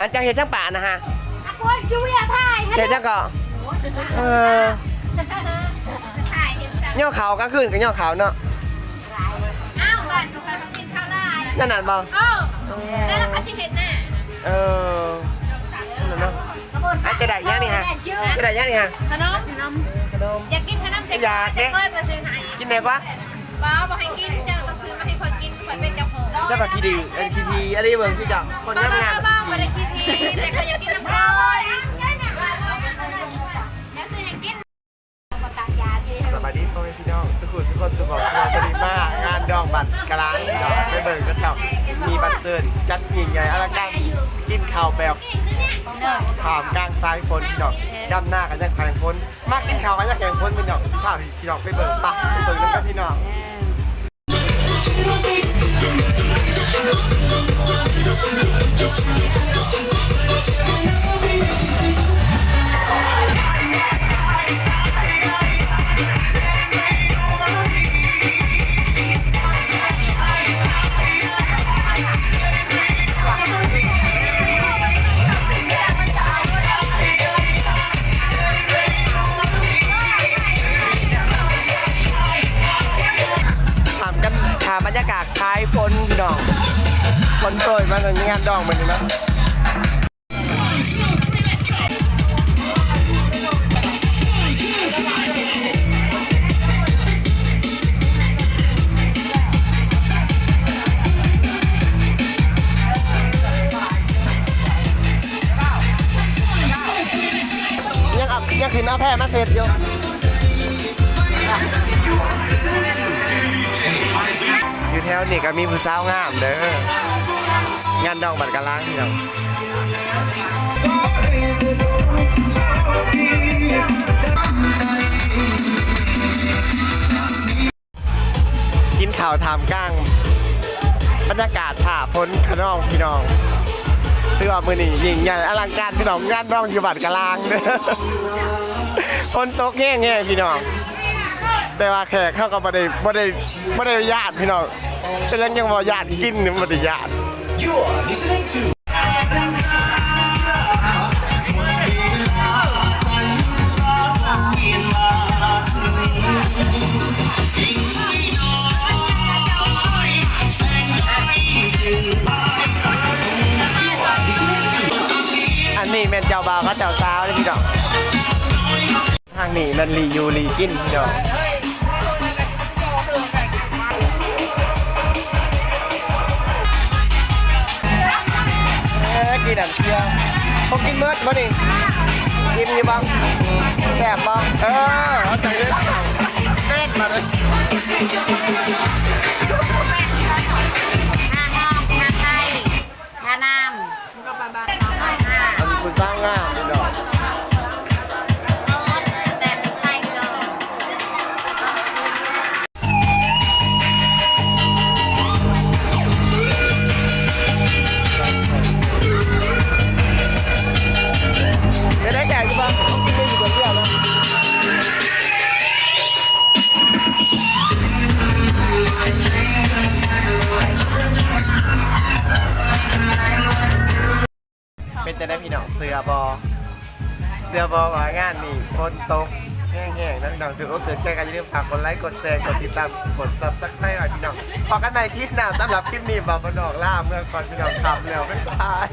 อันเจ้าเฮ็ดจังป่านะฮะโอ้ยชูอย่าถ่ายเฮ็ดจังก็เออถ่ายเห็นจังย่อเขาวกลางคืนกับย่อเขาวเนาะอ้าวบ้านเขาไปกินข้าวได้นั่นน่ะบ่เออแล้วเราจะเห็นหน้าเออนั่นน่ะเนาะอะจะได้ยังนี่ฮะจะได้ยังนี่ฮะขนมขนมขนมอยากกินขนมแต่อยากเด้แต่ก้อยมาซื้อให้กินไหนกว่าป้าบอกให้กินเจ้าต้องซื้อมาให้คนกินคนเป็นเจ้าของใช่ปะคีดีเอ็นคีดีอะไรเบิ่งพี่เจ้าคนงามงาม น้องสุขุสุขสุขบอกสวัสดีมางานดองบัตรกลางดอกไปเบิ่งกันเจ้ามีบัตรเซิร์นจัดยิ่งใหญ่อลังการกินข้าวแบบเนอะถามกลางซ้ายฝนพี่ดอกดำหน้ากันยังแข่งฝนมากกินข้าวกันยังแข่งฝนเป็นดอกสิพาพี่ดอกไปเบิ่งปะเบิ่งกันกับพี่น้อง บรรยากาศท้ายฝนพี่น้องฝนโปรยมาในงานดองเหมือนนี้นะยังเอายังขึ้นเอาแพร่มาเสร็จอยู่ ถวนี่ก็มีผู้สาวงามเด้องานดองบัตรกะล้างพี่น้องกินข่าวถามกลางบรรยากาศผ่าพ้นขนองพี่น้องเรือว่ามือนี่ยิงใหญ่อลังการพี่น้องงานดองอยู่บัตรกะลางเด้อฝนตกแง่ๆพี่น้อง แต่ว่าแขกเข้าก็บ่ได้บ่ได้บ่ได้ญาติพี่น้องแต่ยังยังบ่ญาติกินนี่บ่ได้ญาติอันนี้แม่นเจ้าบ่าวกับเจ้าสาวเลยพี่น้องทางนี้มันรีอยู่รีกินพี่น้อง พวกกินเมิดบ่นี่กินอยู่บ้างแซ่บบ้างเออเอาใจเล่นเต้นมาเลยห้าห้องห้าไทยห้าน้ำก็บาบาห้า อันนี้กูสร้างงาม เป็นจะได้พี่น้องเสือบอเสือบอว่างานนี่ฝนตกแห้งๆนะพี่น้องถือว่าเกิดใจกันอย่าลืมฝากกดไลค์กดแชร์กดติดตามกดซับสไครต์หน่อยพี่น้องพอกันใหม่คลิปหน้าสำหรับคลิปนี้บอกพี่น้องล่าเมื่อก่อนพี่น้องทำแล้วบ๊ายบาย